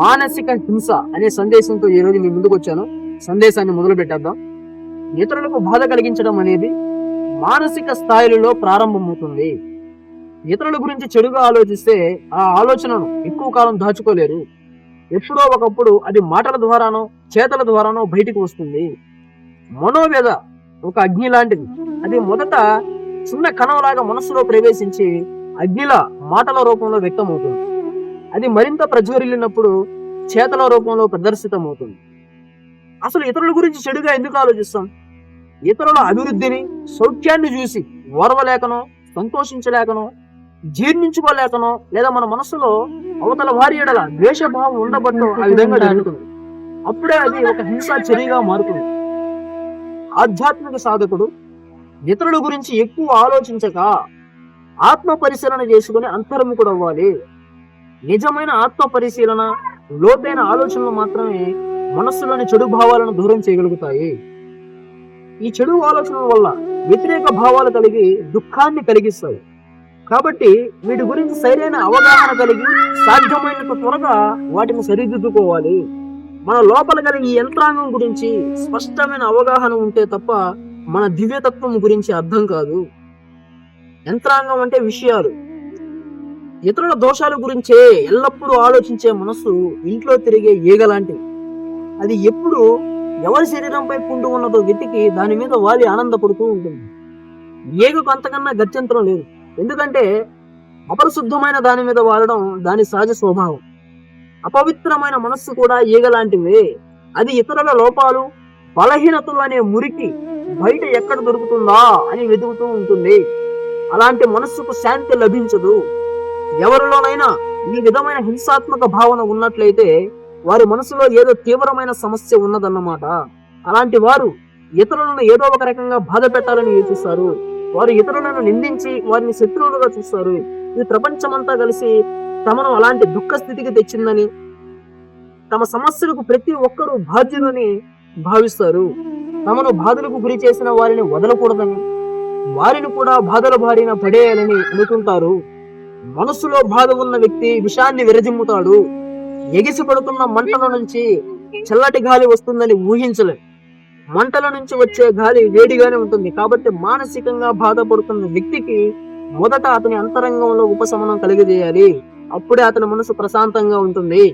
మానసిక హింస అనే సందేశంతో ఈ రోజు మీ ముందుకు వచ్చాను సందేశాన్ని మొదలు పెట్టేద్దాం. ఇతరులకు బాధ కలిగించడం అనేది మానసిక స్థాయిలలో ప్రారంభమవుతుంది. ఇతరుల గురించి చెడుగా ఆలోచిస్తే ఆ ఆలోచనను ఎక్కువ కాలం దాచుకోలేరు. ఎప్పుడో ఒకప్పుడు అది మాటల ద్వారానో చేతల ద్వారానో బయటికి వస్తుంది. మనోవ్యధ ఒక అగ్ని లాంటిది. అది మొదట చిన్న కణంలాగా మనస్సులో ప్రవేశించి అగ్నిలా మాటల రూపంలో వ్యక్తమవుతుంది. అది మరింత ప్రజ్వరిల్లినప్పుడు చేతల రూపంలో ప్రదర్శితమవుతుంది. అసలు ఇతరుల గురించి చెడుగా ఎందుకు ఆలోచిస్తాం? ఇతరుల అభివృద్ధిని సౌఖ్యాన్ని చూసి ఓర్వలేకనో సంతోషించలేకనో జీర్ణించుకోలేకనో లేదా మన మనసులో అవతల వారి ఎడల ద్వేషభావం ఉండబట్టో ఆ విధంగా జరుగుతుంది. అప్పుడే అది ఒక హింసా చర్యగా మారుతుంది. ఆధ్యాత్మిక సాధకుడు ఇతరుల గురించి ఎక్కువ ఆలోచించక ఆత్మ పరిశీలన చేసుకుని అంతర్ముఖుడు అవ్వాలి నిజమైన ఆత్మ పరిశీలన లోతైన ఆలోచనలు మాత్రమే మనస్సులోని చెడు భావాలను దూరం చేయగలుగుతాయి. ఈ చెడు ఆలోచనల వల్ల వ్యతిరేక భావాలు కలిగి దుఃఖాన్ని కలిగిస్తాయి. కాబట్టి వీటి గురించి సరైన అవగాహన కలిగి సాధ్యమైనంత త్వరగా వాటిని సరిదిద్దుకోవాలి. మన లోపల కలిగి ఈ యంత్రాంగం గురించి స్పష్టమైన అవగాహన ఉంటే తప్ప మన దివ్యతత్వం గురించి అర్థం కాదు. యంత్రాంగం అంటే విషయాలు. ఇతరుల దోషాల గురించే ఎల్లప్పుడూ ఆలోచించే మనస్సు ఇంట్లో తిరిగే ఈగలాంటిది అది ఎప్పుడు ఎవరి శరీరంపై పుండు ఉన్నదో వెతికి దాని మీద వాలి ఆనందపడుతూ ఉంటుంది. ఈగకు అంతకన్నా గత్యంతరం లేదు. ఎందుకంటే అపరిశుద్ధమైన దాని మీద వాలడం దాని సహజ స్వభావం. అపవిత్రమైన మనస్సు కూడా ఈగలాంటివే అది ఇతరుల లోపాలు బలహీనతలు అనే మురికి బయట ఎక్కడ దొరుకుతుందా అని వెతుకుతూ ఉంటుంది. అలాంటి మనస్సుకు శాంతి లభించదు. ఎవరిలోనైనా ఈ విధమైన హింసాత్మక భావన ఉన్నట్లయితే వారి మనసులో ఏదో తీవ్రమైన సమస్య ఉన్నదన్నమాట. అలాంటి వారు ఇతరులను ఏదో ఒక రకంగా బాధ పెట్టాలని యోచిస్తారు. వారు ఇతరులను నిందించి వారిని శత్రువులుగా చూస్తారు. ఈ ప్రపంచమంతా కలిసి తమను అలాంటి దుఃఖ స్థితికి తెచ్చిందని తమ సమస్యలకు ప్రతి ఒక్కరూ బాధ్యులని భావిస్తారు. తమను బాధలకు గురి చేసిన వారిని వదలకూడదని వారిని కూడా బాధల బారిన పడేయాలని అనుకుంటారు. మనసులో బాధ ఉన్న వ్యక్తి విషాన్ని విరజిమ్ముతాడు. ఎగిసి పడుతున్న మంటల నుంచి చల్లటి గాలి వస్తుందని ఊహించలేదు మంటల నుంచి వచ్చే గాలి వేడిగానే ఉంటుంది. కాబట్టి మానసికంగా బాధపడుతున్న వ్యక్తికి మొదట అతని అంతరంగంలో ఉపశమనం కలిగజేయాలి. అప్పుడే అతని మనసు ప్రశాంతంగా ఉంటుంది.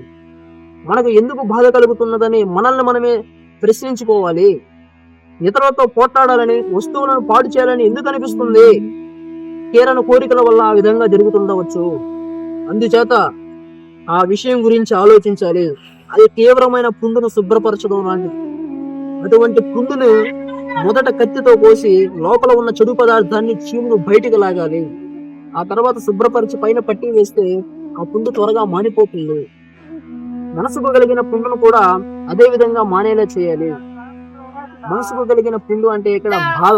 మనకు ఎందుకు బాధ కలుగుతున్నదని మనల్ని మనమే ప్రశ్నించుకోవాలి. ఇతరులతో పోట్లాడాలని వస్తువులను పాడు చేయాలని ఎందుకు అనిపిస్తుంది? తీరని కోరికల వల్ల ఆ విధంగా జరుగుతుండవచ్చు. అందుచేత ఆ విషయం గురించి ఆలోచించాలి. అది తీవ్రమైన పుండును శుభ్రపరచడం లాంటిది. అటువంటి పుండును మొదట కత్తితో కోసి లోపల ఉన్న చెడు పదార్థాన్ని చీమును బయటికి లాగాలి. ఆ తర్వాత శుభ్రపరిచి పైన పట్టి వేస్తే ఆ పుండు త్వరగా మానిపోతుంది. మనసుకు కలిగిన పుండును కూడా అదే విధంగా మానేలా చేయాలి. మనసుకు కలిగిన పుండు అంటే ఇక్కడ బాధ.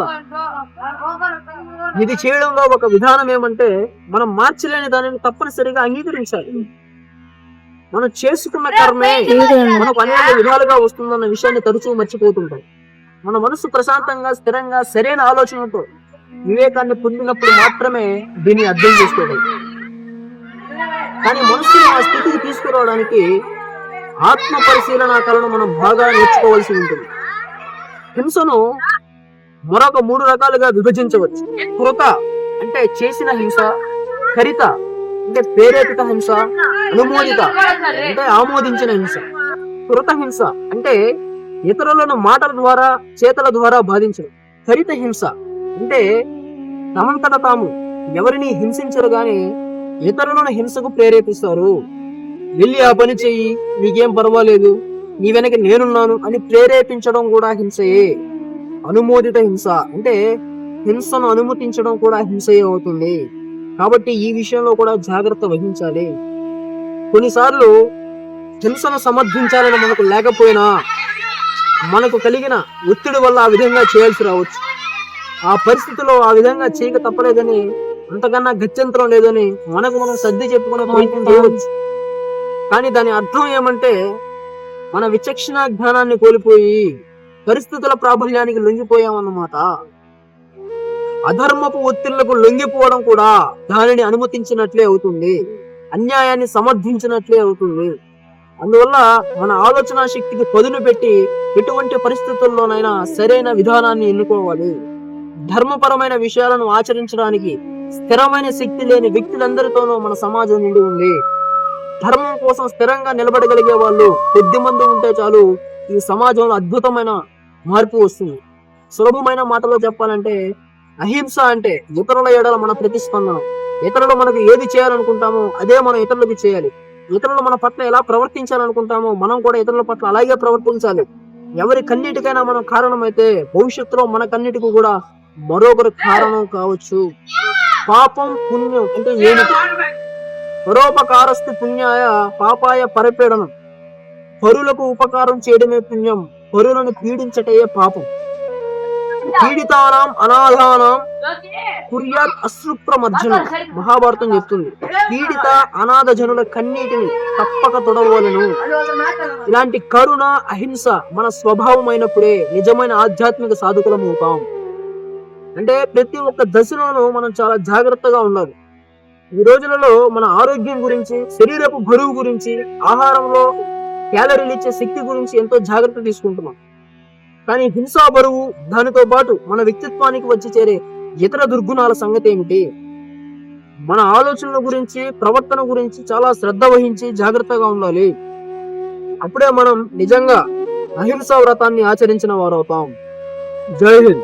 ఇది చేయడంలో ఒక విధానం ఏమంటే మనం మార్చలేని దానిని తప్పనిసరిగా అంగీకరించాలి. మనం చేసుకున్న కర్మే మనకు అనేక విధాలుగా వస్తుందన్న విషయాన్ని తరచూ మర్చిపోతుంటాం. మన మనసు ప్రశాంతంగా స్థిరంగా సరైన ఆలోచనతో వివేకాన్ని పొందినప్పుడు మాత్రమే దీన్ని అర్థం చేసుకోగలం. కానీ మనసుని ఆ స్థితికి తీసుకురావడానికి ఆత్మ పరిశీలన కళను మనం బాగా నేర్చుకోవాల్సి ఉంటుంది. హింసను మరొక మూడు రకాలుగా విభజించవచ్చు. కృత అంటే చేసిన హింస కరిత అంటే ప్రేరేపిత హింస అనుమోదిత అంటే ఆమోదించిన హింస. కృత హింస అంటే ఇతరులను మాటల ద్వారా చేతల ద్వారా బాధించడం. కరిత హింస అంటే తమంతట తాము ఎవరిని హింసించరు గాని ఇతరులను హింసకు ప్రేరేపిస్తారు. వెళ్ళి ఆ పని చెయ్యి నీకేం పర్వాలేదు నీ వెనక నేనున్నాను అని ప్రేరేపించడం కూడా హింసయే. అనుమోదిత హింస. అంటే హింసను అనుమతించడం కూడా హింసయే అవుతుంది. కాబట్టి ఈ విషయంలో కూడా జాగ్రత్త వహించాలి. కొన్నిసార్లు హింసను సమర్థించాలని మనకు లేకపోయినా మనకు కలిగిన ఒత్తిడి వల్ల ఆ విధంగా చేయాల్సి రావచ్చు. ఆ పరిస్థితిలో ఆ విధంగా చేయక తప్పలేదని అంతకన్నా గత్యంతరం లేదని మనకు మనం సర్ది చెప్పుకునే ప్రయత్నం చేయవచ్చు. కానీ దాని అర్థం ఏమంటే మన విచక్షణ జ్ఞానాన్ని కోల్పోయి పరిస్థితుల ప్రాబల్యానికి లొంగిపోయామన్నమాట. అధర్మపు ఒత్తిళ్ళకు లొంగిపోవడం కూడా దానిని అనుమతించినట్లే అవుతుంది. అన్యాయాన్ని సమర్థించినట్లే అవుతుంది. అందువల్ల మన ఆలోచన శక్తికి పదును పెట్టి ఎటువంటి పరిస్థితుల్లోనైనా సరైన విధానాన్ని ఎన్నుకోవాలి. ధర్మపరమైన విషయాలను ఆచరించడానికి స్థిరమైన శక్తి లేని వ్యక్తులందరితోనూ మన సమాజం నిండి ఉంది. ధర్మం కోసం స్థిరంగా నిలబడగలిగే వాళ్ళు కొద్ది మంది ఉంటే చాలు ఈ సమాజంలో అద్భుతమైన మార్పు వస్తుంది. సులభమైన మాటలో చెప్పాలంటే అహింస అంటే ఇతరుల ఏడల మన ప్రతిస్పందన. ఇతరులు మనకు ఏది చేయాలనుకుంటామో అదే మనం ఇతరులకు చేయాలి. ఇతరులు మన పట్ల ఎలా ప్రవర్తించాలనుకుంటామో మనం కూడా ఇతరుల పట్ల అలాగే ప్రవర్తించాలి. ఎవరి కన్నిటికైనా మనం కారణమైతే భవిష్యత్తులో మన కన్నిటికి కూడా మరొకరు కారణం కావచ్చు. పాపం పుణ్యం అంటే ఏమిటి? పరోపకారస్తు పుణ్యాయ పాపాయ పరిపీడనం. పరులకు ఉపకారం చేయడమే పుణ్యం. పరులను పీడించటయే పాపం. పీడితానం అనాథానం కుర్యాత్ మధ్యన మహాభారతం చెప్తుంది. పీడిత అనాథ జనుల కన్నీటిని తప్పక తొడవలను. ఇలాంటి కరుణ అహింస మన స్వభావం అయినప్పుడే నిజమైన ఆధ్యాత్మిక సాధకులం అవుతాం. అంటే ప్రతి ఒక్క దశలోనూ మనం చాలా జాగ్రత్తగా ఉండాలి. ఈ రోజులలో మన ఆరోగ్యం గురించి శరీరపు బరువు గురించి ఆహారంలో క్యాలరీలు ఇచ్చే శక్తి గురించి ఎంతో జాగ్రత్త తీసుకుంటున్నాం. కానీ హింసా బరువు దానితో పాటు మన వ్యక్తిత్వానికి వచ్చి చేరే ఇతర దుర్గుణాల సంగతి ఏమిటి? మన ఆలోచనల గురించి ప్రవర్తన గురించి చాలా శ్రద్ధ వహించి జాగ్రత్తగా ఉండాలి. అప్పుడే మనం నిజంగా అహింసా వ్రతాన్ని ఆచరించిన వారవుతాం. జై హింద్.